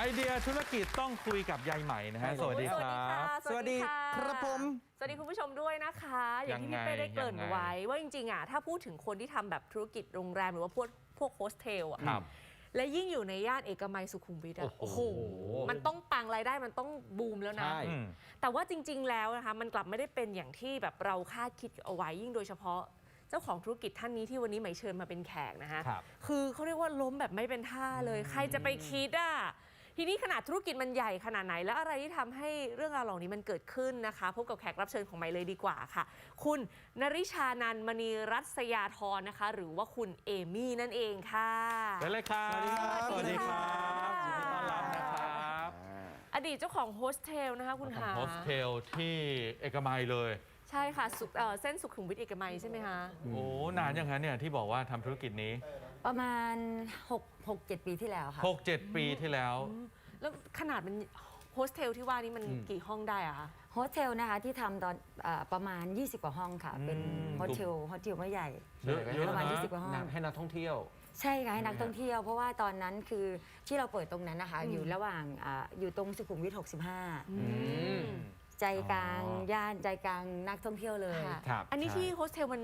ไอเดียธุรกิจต้องคุยกับยายใหม่นะฮะ สวัสดีครับ สวัสดีค่ะ ครับผม สวัสดีคุณผู้ชมด้วยนะคะ อย่างที่ยังไงพี่เป้ได้เกริ่นยังไงไว้ ว่าจริงๆอะถ้าพูดถึงคนที่ทำแบบธุรกิจโรงแรมหรือว่าพวกพวกโฮสเทลอะครับและยิ่งอยู่ในย่านเอกมัยสุขุมวิทอะโอ้โอ้โหโห มันต้องปังรายได้มันต้องบูมแล้วนะใช่อืมแต่ว่าจริง ๆ แล้วนะคะมันกลับไม่ได้เป็นอย่างที่แบบเราคาดคิดเอาไว้ยิ่งโดยเฉพาะเจ้าของธุรกิจท่านนี้ที่วันนี้หมายเชิญมาเป็นแขกนะคะครับคือเขาเรียกว่าล้มแบบไม่เป็นท่าเลย ใครจะไปคิดอะ ทีนี้ขนาดธุรกิจมันใหญ่ขนาดไหน แล้วอะไรที่ทำให้เรื่องราวเหล่านี้มันเกิดขึ้นนะคะ พบกับแขกรับเชิญของใหม่เลยดีกว่าค่ะ คุณนริชานันท์มณีรัศยาธรนะคะ หรือว่าคุณเอมี่นั่นเองค่ะไปเลยครับสวัสดีครับสวัสดีครับสวัสดียินดีต้อนรับนะครับ อดีตเจ้าของโฮสเทลนะคะคุณหาโฮสเทลที่เอกมัยเลยใช่ค่ะสุขเอ่อเส้นสุขุมวิทเอกมัยใช่ไหมคะโอ้นานยังฮะเนี่ยที่บอกว่าทำธุรกิจนี้ ประมาณ6 6 7 ปีที่แล้วค่ะ6 7ปีที่แล้ว แล้วขนาดมันโฮสเทลที่ว่านี้มันกี่ห้องได้อะคะ โฮสเทลนะคะที่ทำตอนอาประมาณ 20 กว่าห้องค่ะ เป็นอืม โฮสเทลโฮสเทลไม่ใหญ่ เยอะเยอะประมาณนะ 20กว่าห้อง ให้นักท่องเที่ยว ใช่ค่ะให้นักท่องเที่ยว เพราะว่าตอนนั้นคือที่เราเปิดตรงนั้นนะคะอยู่ระหว่างอาอยู่ตรงสุขุมวิท 65ใจกลางอ๋อ ย่านใจกลางนักท่องเที่ยวเลย ค่ะครับอันนี้ใช่ ที่โฮสเทลมัน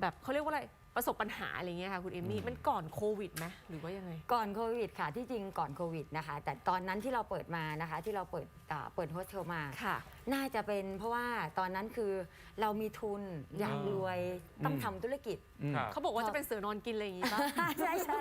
แบบเขาเรียกว่าอะไร ประสบปัญหาอะไรเงี้ยค่ะคุณเอมี่มันก่อนโควิดไหมหรือว่ายังไง ก่อนโควิดค่ะที่จริงก่อนโควิดนะคะ แต่ตอนนั้นที่เราเปิดมานะคะ ที่เราเปิดอ่าเปิดโฮสเทลมา ค่ะ น่าจะเป็นเพราะว่าตอนนั้นคือเรามีทุนอยากรวยต้องทำธุรกิจครับ เขาบอกว่าจะเป็นเสือนอนกินอะไรอย่างงี้ป่ะ ใช่ใช่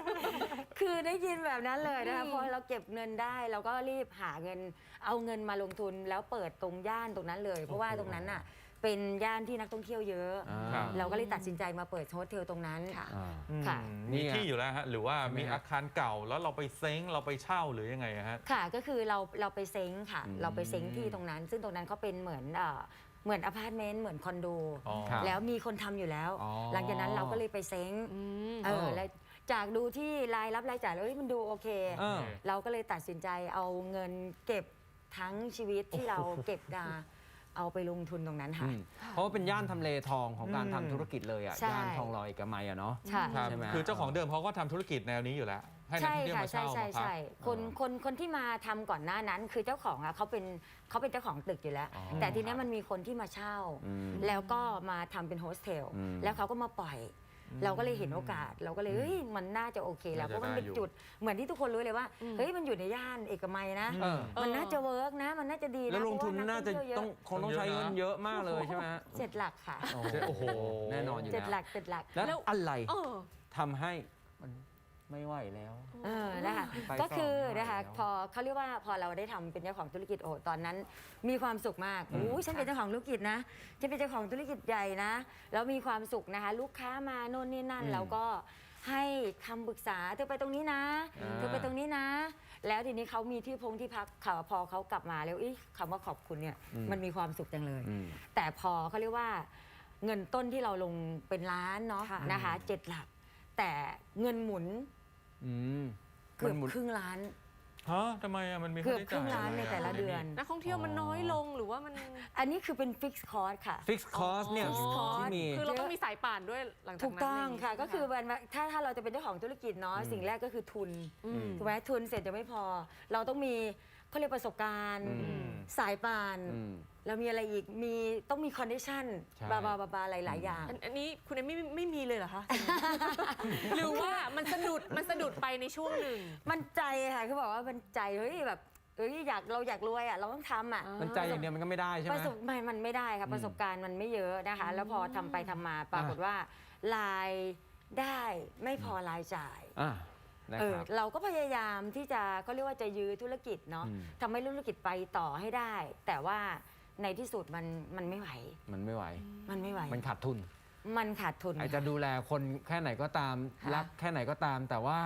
คือได้ยินแบบนั้นเลยนะคะอืม พอเราเก็บเงินได้เราก็รีบหาเงิน เอาเงินมาลงทุนแล้วเปิดตรงย่านตรงนั้นเลย เพราะว่าตรงนั้นน่ะ เป็นย่านที่นักท่องเที่ยวเยอะครับเราก็เลยตัดสินใจมาเปิดโฮสเทลตรงนั้น ค่ะ อ่าค่ะอืมนี่มีไงที่อยู่แล้วฮะหรือว่าใช่ไหมมีฮะอาคารเก่าแล้วเราไปเซ้งเราไปเช่าหรือยังไงฮะ ค่ะก็คือเราเราไปเซ้งค่ะ อืม เราไปเซ้งที่ตรงนั้น ซึ่งตรงนั้นเขาเป็นเหมือนเอ่อเหมือนอพาร์ตเมนต์เหมือนคอนโด อ๋อครับแล้วมีคนทำอยู่แล้ว อ๋อ หลังจากนั้นเราก็เลยไปเซ้งอืม เอเอออแล้วจากดูที่รายรับรายจ่ายแล้วเอ้ยมันดูโอเค เออ เราก็เลยตัดสินใจเอาเงินเก็บทั้งชีวิตที่เราเก็บมา เอาไปลงทุนตรงนั้นค่ะ อืมเพราะว่าเป็นย่านทำเลทองของการทำธุรกิจเลยอะใช่ ย่านทองหลอยเอกมัยอะเนาะ ใช่ ครับใช่ไหม คือเจ้าของเดิมเขาก็ทำธุรกิจแนวนี้อยู่แล้ว ให้นักใช่ท่องเที่ยวค่ะมาใช่เช่าใช่มาพัก ใช่คนคนคนที่มาทำก่อนหน้านั้นคือเจ้าของอะเขาเป็นเขาเป็นเจ้าของตึกอยู่แล้ว อ๋อแต่ทีเนี้ยมันมีคนที่มาเช่า อืมแล้วก็มาทำเป็นโฮสเทลอืมแล้วเขาก็มาปล่อย เราก็เลยเห็นโอกาส เราก็เลยเฮ้ยมันน่าจะโอเค แล้วเพน่าจะราะมันเป็นได้อยู่จุดเหมือนที่ทุกคนรู้เลยว่าอืมเฮ้ยมันอยู่ในย่านเอกมัยนะ เออ มันน่าจะเวิร์กนะ มันน่าจะดีนะแล้วลงทุนเพรน่าว่จะกท่เที่ยวเยต้องคงต้องใช้เงินเยอะมากเลยใช่ไหมฮะเจ็ดหลักค่ะโอ้โหแน่นอนอยู่เจ็ดแล้วหลักเจ็ดหลักแล้วแล้วอะไรเออ ทำให้มัน ไม่ไหวแล้ว เออนะคะไปก็คือต่อไม่ไหวนะคะแล้ว พอเขาเรียกว่าพอเราได้ทำเป็นเจ้าของธุรกิจโอ้ตอนนั้น มีความสุขมากโอ้ยฉันเป็นเจ้าของธุรกิจนะฉันเป็นเจ้าของธุรกิจใหญ่นะแล้วมีความสุขนะคะ ลูกค้ามาโน่นนี่นั่น อืมเราก็ให้คำปรึกษาเธอไปตรงนี้นะอ่า เธอไปตรงนี้นะ แล้วทีนี้เขามีที่พงที่พักเขาพอเขากลับมาแล้วอีคำว่าขอบคุณเนี่ยมันมีความสุขจังเลย อืม แต่พอเขาเรียกว่าเงินต้นที่เราลงเป็นล้านเนาะค่ะ นะคะเจ็ดหลัก แต่เงินหมุน อืมเกือบมันหมุนครึ่งล้าน ฮะทำไมอะมันมีเกือบใช้ครึ่งล้านจ่ยในแต่ละเดือน นักท่องเที่ยวมันน้อยลงหรือว่ามันอันนี้คือเป็นฟิกซ์คอร์สค่ะ ฟิกซ์คอสเนี่ย Fixed cost ที่มี คือเราต้องมีสายป่านด้วยหลังจากนั้นถูกต้องค่ะะไรก็ย่าคือเยมันถ้าถ้าเราจะเป็นเจ้าของธุรกิจเนาะสิ่งแรกก็คือทุนอืม ถูกไหมทุนเสร็จจะไม่พอ เราต้องมี เขาเรียกประสบการณ์ อืม สายป่าน อืมแล้วมีอะไรอีกมีต้องมีคอนดิชันใช่ บาบาบาบาหลาย ๆ อย่าง อันอันนี้คุณเอมไม่ไม่มีเลยเหรอคะ หรือว่ามันสะดุดมันสะดุดไปในช่วงหนึ่ง มันใจค่ะคือบอกว่ามันใจเฮ้ยแบบเฮ้ยอยากเราอยากรวยอะเราต้องทำอะอ่ามันใจอย่างเดียวมันก็ไม่ได้ใช่ไหปมระสบไม่มันไม่ได้ค่ะอืมประสบการณ์มันไม่เยอะนะคะ แล้วพอทำไปทำมาปรากฏว่า รายได้ไม่พอรายจ่าย อะ นะเอคอรับ เราก็พยายามที่จะเขาเรียกว่าจะยื้อธุรกิจเนาะอืม ทำให้ธุรกิจไปต่อให้ได้ แต่ว่าในที่สุดมันมันไม่ไหว มันไม่ไหว มันไม่ไหว มันขาดทุนมันขาดทุน อาจจะดูแลคนแค่ไหนก็ตาม ค่ะ รักแค่ไหนก็ตาม แต่ว่า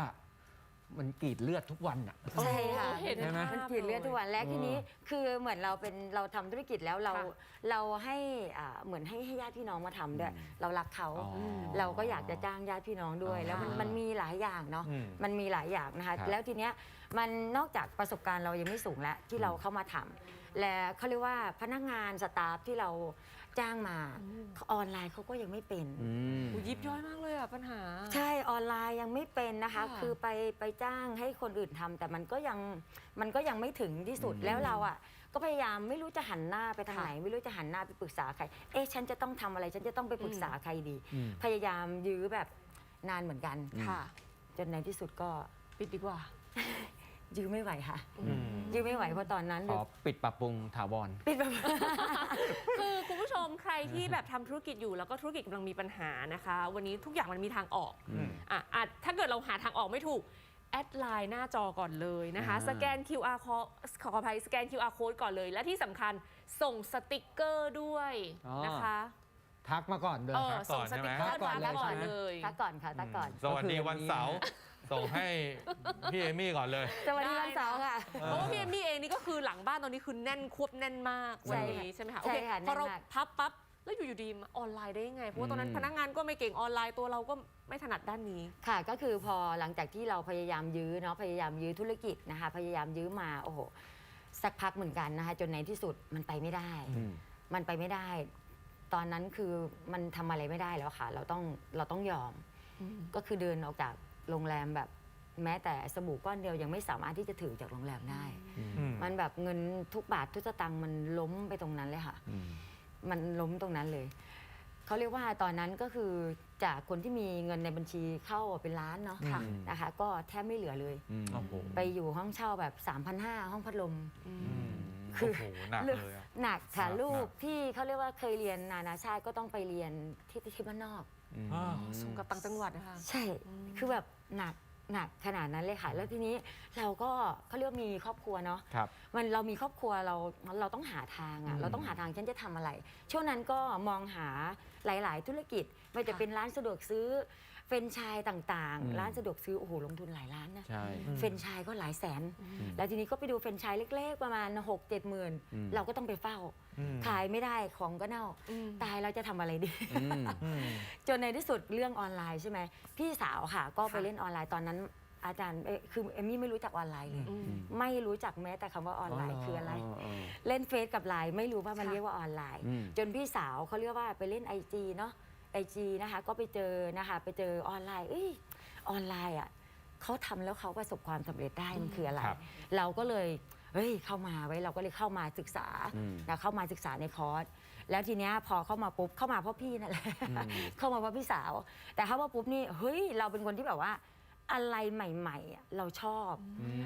มันกรีดเลือดทุกวันอะ ใช่ค่ะเห็นใช่ไหมมันกรีดเลือดทุกวันและเออทีนี้คือเหมือนเราเป็นเราทำธุรกิจแล้วเราค่ะเราให้อ่าเหมือนให้ให้ญาติพี่น้องมาทำด้วยเรารักเขาอ๋อเราก็อยากจะจ้างญาติพี่น้องด้วยอ๋อแล้วมันมันมีหลายอย่างเนาะอืมมันมีหลายอย่างนะคะครับแล้วทีเนี้ยมันนอกจากประสบการณ์เรายังไม่สูงแล้วที่เราเข้ามาทำและเขาเรียกว่าพนักงานสตาฟที่เรา จ้างมาออนไลน์เขาก็ยังไม่เป็นอืมโอ้ยิบย่อยมากเลยอะปัญหา ใช่ออนไลไลน์ยังไม่เป็นนะคะค่ะคือไปไปจ้างให้คนอื่นทำแต่มันก็ยังมันก็ยังไม่ถึงที่สุดอืมแล้วเราอะ ก็พยายามไม่รู้จะหันหน้าไปทางค่ะไหน ไม่รู้จะหันหน้าไปปรึกษาใคร เอ๊ะฉันจะต้องทำอะไร ฉันจะต้องไปปรึกษาใครดีอืมพยายามยื้อแบบนานเหมือนกันค่ะ จนในที่สุดก็ปิดดีกว่า ยื้อไม่ไหวค่ะอืมยื้อไม่ไหวเพราะตอนนั้น ขอปิดปรับปรุงถาวร ปิดแบบ คือคุณผู้ชมใครที่แบบทำธุรกิจอยู่ แล้วก็ธุรกิจกำลังมีปัญหานะคะ วันนี้ทุกอย่างมันมีทางออกอืม อะอะถ้าเกิดเราหาทางออกไม่ถูก แอดไลน์หน้าจอก่อนเลยนะคะ อ่า สแกน QR code ขออภัยสแกน QR code ก่อนเลย และที่สำคัญส่งสติกเกอร์ด้วยนะคะ ทักมาก่อนเลย เออครับส่งสติกเกอร์ทักก่อนมาก่อนเลยใช่ไหมเลย ทักก่อนค่ะทักก่อน สวัสดีวันเสาร์ ส่งให้พี่เอมี่ก่อนเลย สวัสดีวันเสาร์ค่ะ เพราะว่าพี่เอมมี่เองนี่ก็คือหลังบ้านตอนนี้คือแน่นควบแน่นมากใช่วันนี้ใช่ไหมคะใช่โอเคค่ะพอเราแน่นมาก พับปั๊บแล้วอยู่ๆดีมาออนไลน์ได้ยังไงเพราะว่าตอนนั้นอืม พนักงานก็ไม่เก่งออนไลน์ตัวเราก็ไม่ถนัดด้านนี้ ค่ะก็คือพอหลังจากที่เราพยายามยื้อเนาะพยายามยื้อธุรกิจนะคะ พยายามยื้อมาโอ้โหสักพักเหมือนกันนะคะจนในที่สุดมันไปไม่ได้อืมมันไปไม่ได้ ตอนนั้นคือมันทำอะไรไม่ได้แล้วค่ะ เราต้องเราต้องยอม ก็คือเดินออกจาก โรงแรมแบบแม้แต่สบู่ก้อนเดียวยังไม่สามารถที่จะถือจากโรงแรมได้ อืมมันแบบเงินทุกบาททุกสตังค์มันล้มไปตรงนั้นเลยค่ะ อืมมันล้มตรงนั้นเลย เขาเรียกว่าตอนนั้นก็คือจากคนที่มีเงินในบัญชีเข้าเป็นล้านเนาะค่ะนะคะ ก็แทบไม่เหลือเลย อืมโอ้โห ไปอยู่ห้องเช่าแบบ 3,500 ห้องพัดลมอืมคือ โอ้โหหนักเลยอะ หนักค่ะหนักลูกหนักที่เขาเรียกว่าเคยเรียนนานาชาติก็ต้องไปเรียนที่ที่บ้านนอก อืมอ่าส่งกับต่างจังหวัดนะคะ ใช่คือแบบหนักหนักขนาดนั้นเลยค่ะ แล้วทีนี้เราก็เขาเรียกว่ามีครอบครัวเนาะ ครับ มันเรามีครอบครัวเราเราต้องหาทางอะ่ะอืมเราต้องหาทางฉันจะทำอะไร ช่วงนั้นก็มองหาหลาย ๆ ธุรกิจไม่ว่าจะค่ะ เป็นร้านสะดวกซื้อเฟ รนไชส์ต่างอืม ๆ ร้านสะดวกซื้อโอ้โหลงทุนหลายล้านนะ ใช่ เฟรนไชส์ก็หลายแสนแล้วทีนี้ก็ไปดูเฟรนไชส์เล็ก ๆ ประมาณ 6 7หมื่นอืม เราก็ต้องไปเฝ้า อืมขายไม่ได้ของก็เน่าอืมตายเราจะทำอะไรดี อืม อืม จนในที่สุดเรื่องออนไลน์ใช่ไหมพี่สาวค่ะ ก็ไปค่ะ เล่นออนไลน์ตอนนั้น อาจารย์เอ้ยคือเอมมี่ไม่รู้จักออนไลน์เลยอืม ไม่รู้จักแม้แต่คำว่าออนไลน์คืออะไรอ๋อเล่นเฟซกับไลน์ไม่รู้ว่ามันค่ะ เรียกว่าออนไลน์ อืม จนพี่สาวเขาเรียกว่าไปเล่น IG เนาะ ไอจีนะคะ ก็ไปเจอนะคะ ไปเจอออนไลน์เอ้ยออนไลน์อะเขาทำแล้วเขาประสบความสำเร็จได้มันคืออะไร ครับเราก็เลยเฮ้ยเข้ามาไว้เราก็เลยเข้ามาศึกษาอืมนะเข้ามาศึกษาในคอร์สแล้วทีเนี้ยพอเข้ามาปุ๊บเข้ามาเพราะพี่นั่นแหละอืม เข้ามาเพราะพี่สาว แต่เข้ามาปุ๊บนี่เฮ้ยเราเป็นคนที่แบบว่า อะไรใหม่ๆอะเราชอบ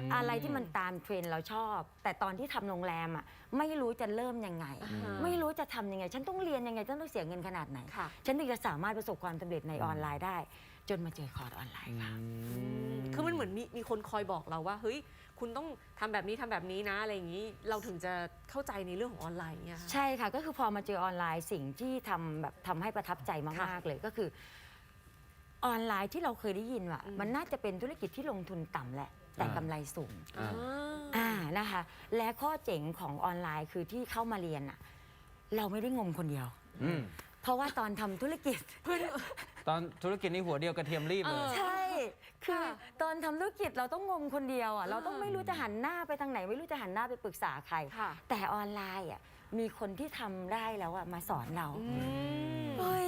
มอะไรที่มันตามเทรนด์เราชอบ แต่ตอนที่ทำโรงแรมอะไม่รู้จะเริ่มยังไงอ่าไม่รู้จะทำยังไง ฉันต้องเรียนยังไงฉันต้องเสียเงินขนาดไหน ค่ะ ฉันถึงจะสามารถประสบความสำเร็จในออนไลน์ได้ จนมาเจอคอร์สออนไลน์ค่ะ คือมันเหมือนมีมีคนคอยบอกเราว่า เฮ้ย คุณต้องทำแบบนี้ทำแบบนี้นะอะไรอย่างนี้ เราถึงจะเข้าใจในเรื่องของออนไลน์เนี่ยค่ะ ใช่ค่ะก็คือพอมาเจอออนไลน์สิ่งที่ทำแบบทำให้ประทับใจมาก ๆ เลยก็คือ ออนไลน์ที่เราเคยได้ยินว่าอืมมันน่าจะเป็นธุรกิจที่ลงทุนต่ำแหละ แต่อ่ากำไรสูง อ่า อ่านะคะ และข้อเจ๋งของออนไลน์คือที่เข้ามาเรียนอะเราไม่ได้งมคนเดียว อืมเพราะว่าตอนทำธุรกิจ ตอนธุรกิจนี่หัวเดียวกระเทียมรีบเลยใช่ คือค่ะตอนทำธุรกิจเราต้องงมคนเดียวอะ เราต้องอ่าไม่รู้จะหันหน้าไปทางไหน ไม่รู้จะหันหน้าไปปรึกษาใคร ค่ะ แต่ออนไลน์อะมีคนที่ทำได้แล้วอะมาสอนเรา อืม เฮ้ย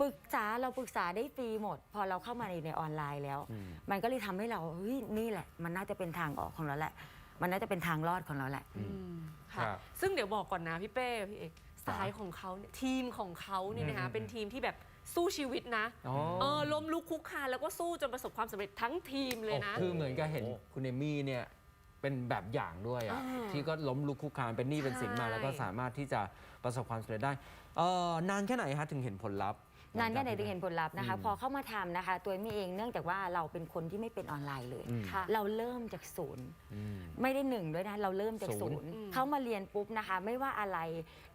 ปรึกษาเราปรึกษาได้ฟรีหมด พอเราเข้ามาในในออนไลน์แล้ว อืม มันก็เลยทำให้เราเฮ้ยนี่แหละ มันน่าจะเป็นทางออกของเราแหละ มันน่าจะเป็นทางรอดของเราแหละ อืมครัค่ะบซึ่งเดี๋ยวบอกก่อนนะพี่เป้พี่เอกสายของเขาเนี่ยทีมของเขาเนี่ยนะคะอืมเป็นทีมที่แบบสู้ชีวิตนะอ๋อเออล้มลุกคุกคานแล้วก็สู้จนประสบความสำเร็จทั้งทีมเลยนะ คือเหมือนกับเห็นโอ้คุณเอมี่เนี่ยเป็นแบบอย่างด้วยอะอ่าที่ก็ล้มลุกคลุกคลานเป็นหนี้เป็นสินมา ใช่ แล้วก็สามารถที่จะประสบความสำเร็จได้เอ่อนานแค่ไหนฮะถึงเห็นผลลัพธ์ นานแค่ไหนถึงเห็นผลลัพธ์นะคะอืมพอเข้ามาทำนะคะ ตัวเอมี่เองเนื่องจากว่าเราเป็นคนที่ไม่เป็นออนไลน์เลยอืมค่ะ เราเริ่มจากศูนย์ อืม ไม่ได้หนึ่งด้วยนะ เราเริ่มจากศูศูนย์นย์อืม เขามาเรียนปุ๊บนะคะ ไม่ว่าอะไร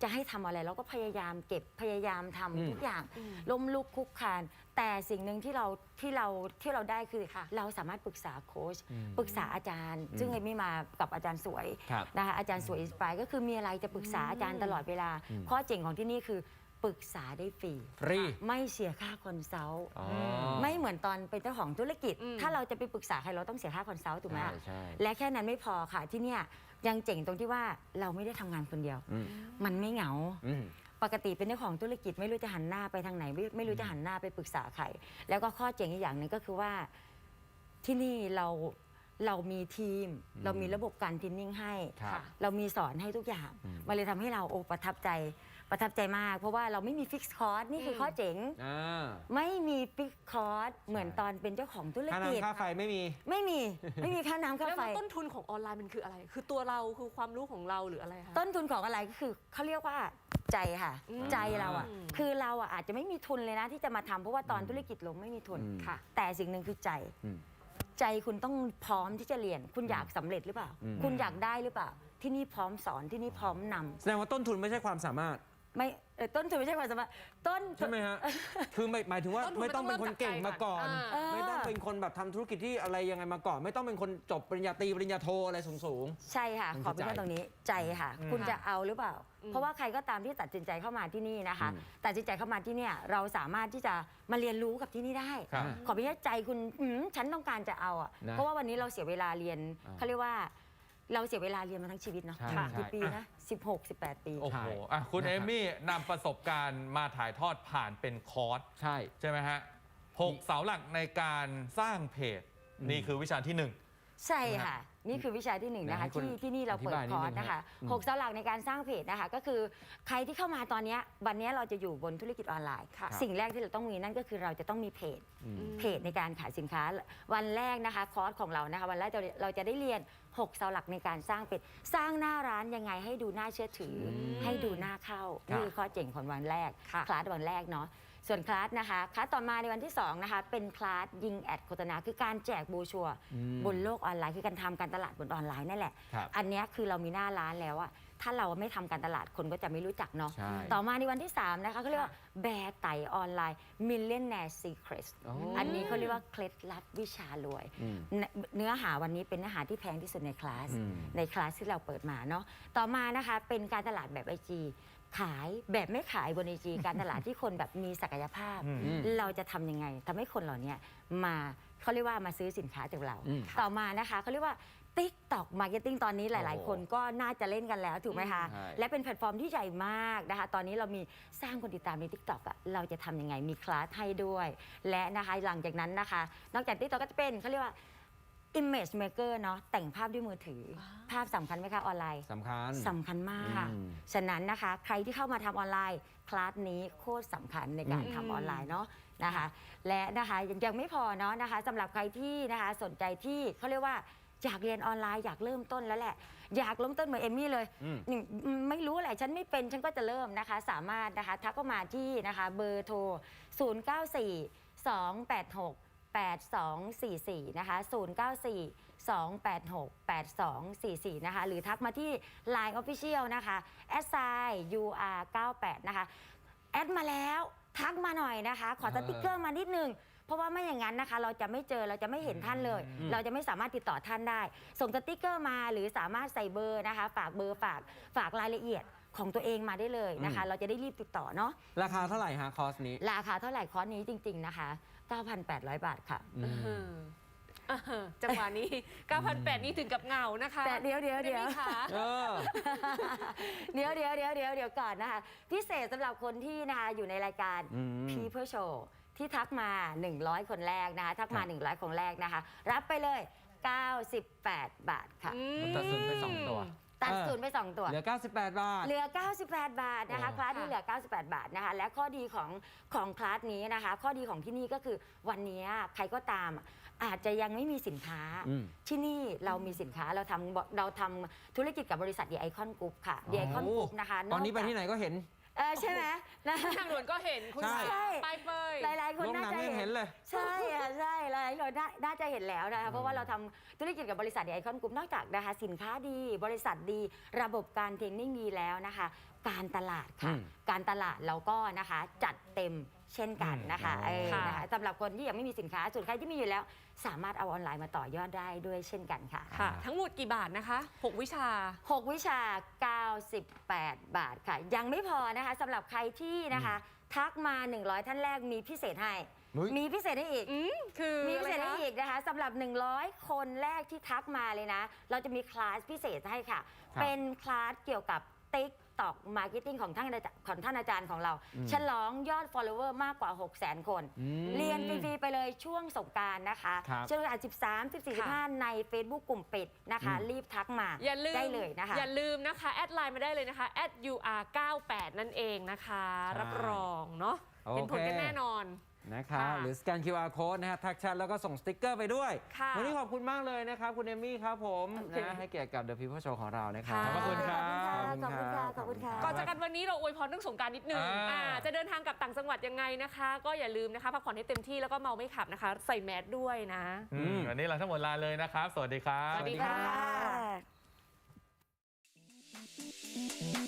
จะให้ทำอะไรเราก็พยายามเก็บพยายามทำอืม ทุกอย่าง อืม ล้มลุกคุกคาน แต่สิ่งหนึ่งที่เราที่เราที่เราได้คือค่ะ เราสามารถปรึกษาโค้ชอืม ปรึกษาอาจารย์ ซึ่งเอมี่มากับอาจารย์สวยครับ นะคะอาจารย์สวยอินสปายก็คือมีอะไรจะปรึกษาอาจารย์ตลอดเวลา อืม ข้อเจ๋งของที่นี่คือ ปรึกษาได้ฟรี ฟรี ไม่เสียค่าคอนซัลท์อ๋อไม่เหมือนตอนเป็นเจ้าของธุรกิจ อืม ถ้าเราจะไปปรึกษาใครเราต้องเสียค่าคอนซัลท์ถูกไหมใช่ใช่และแค่นั้นไม่พอค่ะที่เนี่ยยังเจ๋งตรงที่ว่าเราไม่ได้ทำงานคนเดียว อืมมันไม่เหงา อืมปปกติเป็นเจ้าของธุรกิจไม่รู้จะหันหน้าไปทางไหนไม่ไม่รู้จะหันหน้าไปปรึกษาใครแล้วก็ข้อเจ๋งอีกอย่างหนึ่งก็คือว่าที่นี่เราเรามีทีมเรามีระบบการทินนิ่งให้ ครับเรามีสอนให้ทุกอย่าง อืม มันเลยทำให้เราโอ้ประทับใจ ประทับใจมาก เพราะว่าเราไม่มีฟิกซ์คอร์สนี่คืออมข้อเจ๋ง อ่าไม่มีฟิกซ์คอร์สเหมือนตอนเป็นเจ้าของธุรค่ากิจ น้ำค่าไฟไม่มี ไม่มี ไม่มีค่าน้ำค่าแล้วไฟ ต้นทุนของออนไลน์มันคืออะไร คือตัวเราคือความรู้ของเราหรืออะไรคะ ต้นทุนของอะไรก็คือเขาเรียกว่าใจค่ะ อืมใจเราอะ อืม คือเราอะอาจจะไม่มีทุนเลยนะที่จะมาทำเพราะว่าตอนอืมธุรกิจล้มไม่มีทุนอืม ค่ะ แต่สิ่งหนึ่งคือใจ อืม ใจคุณต้องพร้อมที่จะเรียน คุณอยากสำเร็จหรือเปล่า อืม คุณอยากได้หรือเปล่า ที่นี่พร้อมสอนที่นี่พร้อมนำแสดงว่าต้นทุนไม่ใช่ความสามารถ ไม่เอ่อต้นทุนไม่ใช่ความสามารถต้นใช่ไหมฮะ คือหมายหมายถึงว่าต้นทุนไม่ต้องเป็นคนเก่งมาก่อนอ่าไม่ต้องเป็นคนแบบทำธุรกิจที่อะไรยังไงมาก่อน ไม่ต้องเป็นคนจบปริญญาตรีปริญญาโทอะไรสูง ใช่ค่ะมันขอเป็นคือใจตรงนี้ใจค่ะ อืมคุณจะเอาหรือเปล่า อืม เพราะว่าใครก็ตามที่ตัดสินใจเข้ามาที่นี่นะคะอืม ตัดสินใจเข้ามาที่เนี่ยเราสามารถที่จะมาเรียนรู้กับที่นี่ได้ครับ ขอเพียงแค่ใจคุณอืมฉันต้องการจะเอาอะนะเพราะว่าวันนี้เราเสียเวลาเรียนอ่าเขาเรียกว่า เราเสียเวลาเรียนมาทั้งชีวิตเนาะใช่กี่ใช่ปีนะ16 18 ปี โอ้โหใช่อะคุณนะคเอรับมี่นำประสบการณ์มาถ่ายทอดผ่านเป็นคอร์สๆใช่ ใช่ไหมฮะหกเสาหลักในการสร้างเพจ อืม นี่คือวิชาที่หนึ่ง ใช่ค่ะ นี่คือวิชาที่หนึ่งนะคะให้คุณที่ที่นี่เราเปิดอธิบายนิคดอนึร์สงนะคะฮะอืมหกเสาหลักในการสร้างเพจนะคะก็คือใครที่เข้ามาตอนเนี้ยวันเนี้ยเราจะอยู่บนธุรกิจออนไลน์ค่ะสิ่งแรกที่เราต้องมีนั่นก็คือเราจะต้องมีเพจอืมเพจในการขายสินค้า วันแรกนะคะคอร์สของเรานะคะวันแรกเราเราจะได้เรียน6เสาหลักในการสร้างเพจสร้างหน้าร้านยังไงให้ดูน่าเชื่อถืออมให้ดูน่าเข้าครับนี่คือข้อเจ๋งของวันแรกค่ะคลาสวันแรกเนาะ ส่วนคลาสนะคะคลาสต่อมาในวันที่สองนะคะเป็นคลาสยิงแอดโฆษณาคือการแจกโบรชัวร์อืมบนโลกออนไลน์คือการทำการตลาดบนออนไลน์นั่นแหละ ครับ อันเนี้ยคือเรามีหน้าร้านแล้วอะถ้าเราไม่ทำการตลาดคนก็จะไม่รู้จักเนาะใช่ ต่อมาในวันที่ 3 นะคะเขาเรียกว่าแบร์ไตออนไลน์ Millionaire Secrets โอ้ อันนี้เขาเรียกว่าเคล็ดลับวิชารวย อืม เนเนื้อหาวันนี้เป็นเนื้อหาที่แพงที่สุดในคลาส อืม ในคลาสที่เราเปิดมาเนาะ ต่อมานะคะเป็นการตลาดแบบไอจี ขายแบบไม่ขายบนไอจีการตลาดที่คนแบบมีศักยภาพ อืมอืมเราจะทำยังไงทำให้คนเหล่านี้มาเขาเรียกว่ามาซื้อสินค้าจากเรา อืมต่อมานะคะเขาเรียกว่า TikTok Marketing ตอนนี้หลาย ๆ คนก็น่าจะเล่นกันแล้วถูกไหมคะ ใช่ และเป็นแพลตฟอร์มที่ใหญ่มากนะคะ ตอนนี้เรามีสร้างคนติดตามใน TikTok อะเราจะทำยังไงมีคลาสให้ด้วย และนะคะหลังจากนั้นนะคะ นอกจาก TikTok ก็จะเป็นเขาเรียกว่า Image Maker เนาะแต่งภาพด้วยมือถืออว้าวภาพสำคัญไหมคะออนไลน์สำคัญ สำคัญมากอืม ฉะนั้นนะคะ ใครที่เข้ามาทำออนไลน์ คลาสนี้โคตรสำคัญในการอืม ทำออนไลน์เนาะนะคะ และนะคะยังยังไม่พอเนาะนะคะสำหรับใครที่นะคะสนใจที่เขาเรียกว่าอยากเรียนออนไลน์อยากเริ่มต้นแล้วแหละ อยากเริ่มต้นเหมือนเอมมี่เลย อืมนี่ไม่รู้แหละฉันไม่เป็นฉันก็จะเริ่มนะคะ สามารถนะคะทักเข้ามาที่นะคะเบอร์โทร 094 286 8244 นะคะ 094 286 8244 นะคะ หรือทักมาที่ Line Official นะคะ s i ur98 นะคะ แอดมาแล้ว ทักมาหน่อยนะคะ ขอสติ๊กเกอร์มานิดนึง เพราะว่าไม่อย่างนั้นนะคะ เราจะไม่เจอเราจะไม่เห็นท่านเลย อืม เราจะไม่สามารถติดต่อท่านได้ ส่งสติ๊กเกอร์มาหรือสามารถใส่เบอร์นะคะ ฝากเบอร์ฝากฝากรายละเอียด ของตัวเองมาได้เลยนะคะ เราจะได้รีบติดต่อเนาะราคาเท่าไหร่ฮะคอร์สนี้ ราคาเท่าไหร่คอร์สนี้จริง ๆนะคะ 9,800 บาทค่ะ อืมเออเออจังหวะนี้ 9,800 นี่ถึงกับเหงานะคะแต่เดี๋ยวเดี๋ยวเดี๋ยวคุณอมมี่ค่ะเออ เดี๋ยวเดี๋ยวเดี๋ยวเดี๋ยวเดี๋ยวก่อนนะคะ พิเศษสำหรับคนที่นะคะอยู่ในรายการ อืม People Show ที่ทักมา 100 คนแรกนะคะ ทักมา 100 คนแรกนะคะ รับไปเลย 98 บาทค่ะตัดศูนย์ไปสองตัว ตัดเออ ศูนย์ไป2ตัว เหลือ 98 บาท เหลือ 98 บาทนะคะ โอ้ คลาสนี้เหลือ 98 บาทนะคะ และข้อดีของของคลาสนี้นะคะ ข้อดีของที่นี่ก็คือวันนี้ใครก็ตาม อาจจะยังไม่มีสินค้า อืม ที่นี่เรามีสินค้าเราทำเราทำธุรกิจกับบริษัทดีไอคอนกรุ๊ปค่ะดีไอคอนกรุ๊ปนะคะตอนนี้ไปจากที่ไหนก็เห็น เออใช่ไหมนะทางด่วนก็เห็นคุณใช่ใช่ไปเปย หลายๆ คนโรงน่าหนังจะยังเห็เห็นนเลย ใช่ค่ะใช่หลายๆคนน่าน่าจะเห็นแล้วนะคะเพราะว่าเราทำธุรกิจกับบริษัทไอคอนกรุ๊ปนอกจากนะคะสินค้าดี บริษัทดี ระบบการเทรนนิ่งดีแล้วนะคะ การตลาดค่ะ อืมการตลาดเราก็นะคะจัดเต็มเช่นกันนะคะอืม เออค่ะนะคะสำหรับคนที่ยังไม่มีสินค้าส่วนใครที่มีอยู่แล้ว สามารถเอาออนไลน์มาต่อยอดได้ด้วยเช่นกันค่ะ ค่ะ ทั้งหมดกี่บาทนะคะ 6 วิชา 6 วิชา 98 บาทค่ะ ยังไม่พอนะคะสำหรับใครที่นะคะ ทักมา 100 ท่านแรกมีพิเศษให้ เฮ้ย มีพิเศษให้อีก อืมคือมีพิเศษอะไรให้คะ อีกนะคะสำหรับ 100 คนแรกที่ทักมาเลยนะ เราจะมีคลาสพิเศษให้ค่ะ ครับ เป็นคลาสเกี่ยวกับ Tik TikTok Marketing ของท่านอาจารย์ของท่านอาจารย์ของเราอืมฉลองยอด follower มากกว่า 6 0 0 0 0 0 คน อืมเรียนฟรีๆไปเลยช่วงสงกรารนะคะครับช่วงเวลา13 14 15 ใน Facebook กลุ่มปิดนะคะ อืม รีบทักมาอย่าลืมได้เลยนะคะ อย่าลืมนะคะ แอดไลน์มาได้เลยนะคะ @ur98 นั่นเองนะคะ ใช่ รับรองเนาะโอเคเห็นผลกันแน่นอน นะครับค่ะหรือสแกน QR code นะฮะทักแชทแล้วก็ส่งสติ๊กเกอร์ไปด้วย ค่ะวันนี้ขอบคุณมากเลยนะครับ คุณเอมมี่ครับผมโอเคนะให้เกียรติกับ The People Show ของเรานะครับค่ะขอบคุณครับ ขอบคุณค่ะขอบคุณค่ะ ก่อนจากกันวันนี้เราอวยพรเรื่องสงกรารนิดนึงอ่า อ่าจะเดินทางกลับต่างจังหวัดยังไงนะคะ ก็อย่าลืมนะคะพักผ่อนให้เต็มที่แล้วก็เมาไม่ขับนะคะ ใส่แมสด้วยนะ อืมวันนี้เราทั้งหมดลาเลยนะครับ สวัสดีครับ สวัสดี ค่ะค่ะ